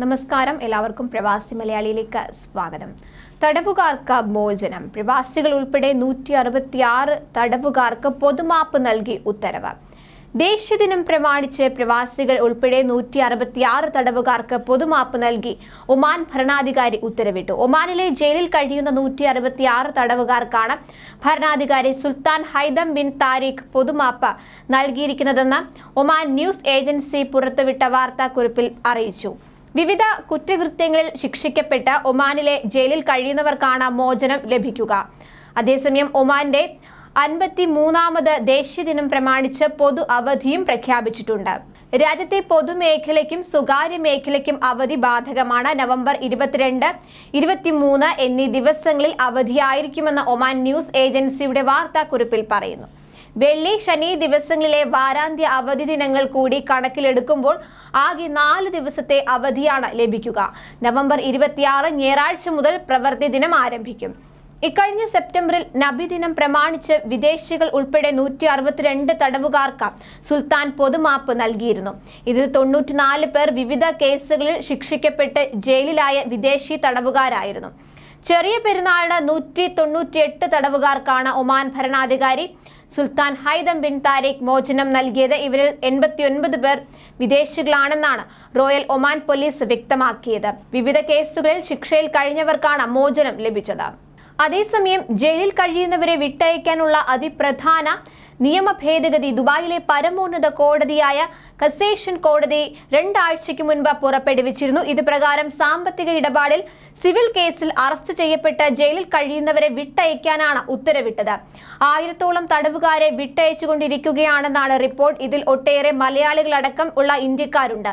നമസ്കാരം. എല്ലാവർക്കും പ്രവാസി മലയാളിയിലേക്ക് സ്വാഗതം. തടവുകാർക്ക് മോചനം. പ്രവാസികൾ ഉൾപ്പെടെ നൂറ്റി അറുപത്തിയാറ് തടവുകാർക്ക് പൊതുമാപ്പ് നൽകി ഉത്തരവ്. ദേശീയദിനം പ്രമാണിച്ച് പ്രവാസികൾ ഉൾപ്പെടെ നൂറ്റി അറുപത്തിയാറ് തടവുകാർക്ക് പൊതുമാപ്പ് നൽകി ഒമാൻ ഭരണാധികാരി ഉത്തരവിട്ടു. ഒമാനിലെ ജയിലിൽ കഴിയുന്ന നൂറ്റി അറുപത്തിയാറ് തടവുകാർക്കാണ് ഭരണാധികാരി സുൽത്താൻ ഹൈദം ബിൻ താരിഖ് പൊതുമാപ്പ് നൽകിയിരിക്കുന്നതെന്ന് ഒമാൻ ന്യൂസ് ഏജൻസി പുറത്തുവിട്ട വാർത്താക്കുറിപ്പിൽ അറിയിച്ചു. വിവിധ കുറ്റകൃത്യങ്ങളിൽ ശിക്ഷിക്കപ്പെട്ട ഒമാനിലെ ജയിലിൽ കഴിയുന്നവർക്കാണ് മോചനം ലഭിക്കുക. അതേസമയം ഒമാന്റെ അൻപത്തി മൂന്നാമത് ദേശീയ ദിനം പ്രമാണിച്ച് പൊതു അവധിയും പ്രഖ്യാപിച്ചിട്ടുണ്ട്. രാജ്യത്തെ പൊതുമേഖലയ്ക്കും സ്വകാര്യ മേഖലയ്ക്കും അവധി ബാധകമാണ്. നവംബർ ഇരുപത്തിരണ്ട് ഇരുപത്തിമൂന്ന് എന്നീ ദിവസങ്ങളിൽ അവധിയായിരിക്കുമെന്ന് ഒമാൻ ന്യൂസ് ഏജൻസിയുടെ വാർത്താക്കുറിപ്പിൽ പറയുന്നു. വെള്ളി ശനി ദിവസങ്ങളിലെ വാരാന്ത്യ അവധി ദിനങ്ങൾ കൂടി കണക്കിലെടുക്കുമ്പോൾ ആകെ നാല് ദിവസത്തെ അവധിയാണ് ലഭിക്കുക. നവംബർ ഇരുപത്തിയാറ് ഞായറാഴ്ച മുതൽ പ്രവൃത്തി ദിനം ആരംഭിക്കും. ഇക്കഴിഞ്ഞ സെപ്റ്റംബറിൽ നബിദിനം പ്രമാണിച്ച് വിദേശികൾ ഉൾപ്പെടെ നൂറ്റി അറുപത്തിരണ്ട് തടവുകാർക്ക് സുൽത്താൻ പൊതുമാപ്പ് നൽകിയിരുന്നു. ഇതിൽ തൊണ്ണൂറ്റിനാല് പേർ വിവിധ കേസുകളിൽ ശിക്ഷിക്കപ്പെട്ട് ജയിലിലായ വിദേശി തടവുകാരായിരുന്നു. ചെറിയ പെരുന്നാളിന് നൂറ്റി തൊണ്ണൂറ്റിയെട്ട് തടവുകാർക്കാണ് ഒമാൻ ഭരണാധികാരി സുൽത്താൻ ഹൈദം ബിൻ താരിഖ് മോചനം നൽകിയത് ഇവരിൽ എൺപത്തിയൊൻപത് പേർ വിദേശികളാണെന്നാണ് റോയൽ ഒമാൻ പോലീസ് വ്യക്തമാക്കിയത്. വിവിധ കേസുകളിൽ ശിക്ഷയിൽ കഴിഞ്ഞവർക്കാണ് മോചനം ലഭിച്ചത്. അതേസമയം ജയിലിൽ കഴിയുന്നവരെ വിട്ടയക്കാനുള്ള അതിപ്രധാന നിയമ ഭേദഗതി ദുബായിലെ പരമോന്നത കോടതിയായ കസേഷൻ കോടതി രണ്ടാഴ്ചയ്ക്ക് മുൻപ് പുറപ്പെടുവിച്ചിരുന്നു. ഇത് പ്രകാരം സാമ്പത്തിക ഇടപാടിൽ സിവിൽ കേസിൽ അറസ്റ്റ് ചെയ്യപ്പെട്ട് ജയിലിൽ കഴിയുന്നവരെ വിട്ടയക്കാനാണ് ഉത്തരവിട്ടത്. ആയിരത്തോളം തടവുകാരെ വിട്ടയച്ചുകൊണ്ടിരിക്കുകയാണെന്നാണ് റിപ്പോർട്ട്. ഇതിൽ ഒട്ടേറെ മലയാളികളടക്കം ഉള്ള ഇന്ത്യക്കാരുണ്ട്.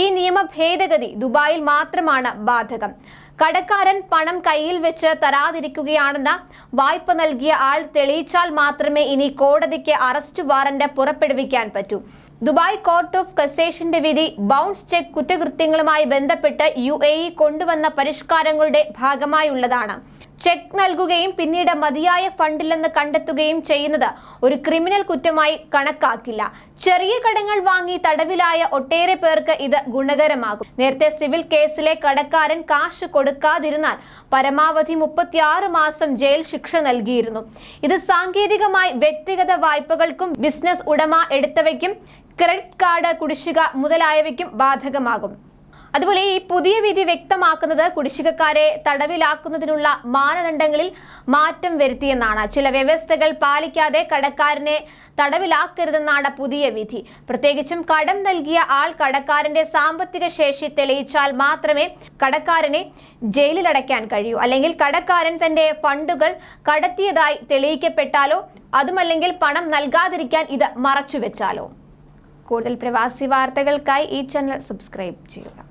ഈ നിയമ ഭേദഗതി ദുബായിൽ മാത്രമാണ് ബാധകം. കടക്കാരൻ പണം കയ്യിൽ വെച്ച് തരാതിരിക്കുകയാണെന്ന് വായ്പ നൽകിയ ആൾ തെളിയിച്ചാൽ മാത്രമേ ഇനി കോടതിക്ക് അറസ്റ്റ് വാറന്റ് പുറപ്പെടുവിക്കാൻ പറ്റൂ. ദുബായ് കോർട്ട് ഓഫ് കസേഷന്റെ വിധി ബൗൺസ് ചെക്ക് കുറ്റകൃത്യങ്ങളുമായി ബന്ധപ്പെട്ട് യു കൊണ്ടുവന്ന പരിഷ്കാരങ്ങളുടെ ഭാഗമായുള്ളതാണ്. ചെക്ക് നൽകുകയും പിന്നീട് മതിയായ ഫണ്ടില്ലെന്ന് കണ്ടെത്തുകയും ചെയ്യുന്നത് ഒരു ക്രിമിനൽ കുറ്റമായി കണക്കാക്കില്ല. ചെറിയ കടങ്ങൾ വാങ്ങി തടവിലായ ഒട്ടേറെ പേർക്ക് ഇത് ഗുണകരമാകും. നേരത്തെ സിവിൽ കേസിലെ കടക്കാരൻ കാശ് കൊടുക്കാതിരുന്നാൽ പരമാവധി മുപ്പത്തിയാറ് മാസം ജയിൽ ശിക്ഷ നൽകിയിരുന്നു. ഇത് സാങ്കേതികമായി വ്യക്തിഗത വായ്പകൾക്കും ബിസിനസ് ഉടമ എടുത്തവയ്ക്കും ക്രെഡിറ്റ് കാർഡ് കുടിശ്ശിക മുതലായവയ്ക്കും ബാധകമാകും. അതുപോലെ ഈ പുതിയ വിധി വ്യക്തമാക്കുന്നത് കുടിശ്ശികക്കാരെ തടവിലാക്കുന്നതിനുള്ള മാനദണ്ഡങ്ങളിൽ മാറ്റം വരുത്തിയെന്നാണ്. ചില വ്യവസ്ഥകൾ പാലിക്കാതെ കടക്കാരനെ തടവിലാക്കരുതെന്നാണ് പുതിയ വിധി. പ്രത്യേകിച്ചും കടം നൽകിയ ആൾ കടക്കാരന്റെ സാമ്പത്തിക ശേഷി തെളിയിച്ചാൽ മാത്രമേ കടക്കാരനെ ജയിലിലടയ്ക്കാൻ കഴിയൂ. അല്ലെങ്കിൽ കടക്കാരൻ തന്റെ ഫണ്ടുകൾ കടത്തിയതായി തെളിയിക്കപ്പെട്ടാലോ അതുമല്ലെങ്കിൽ പണം നൽകാതിരിക്കാൻ ഇത് മറച്ചുവെച്ചാലോ. കൂടുതൽ പ്രവാസി വാർത്തകൾക്കായി ഈ ചാനൽ സബ്സ്ക്രൈബ് ചെയ്യുക.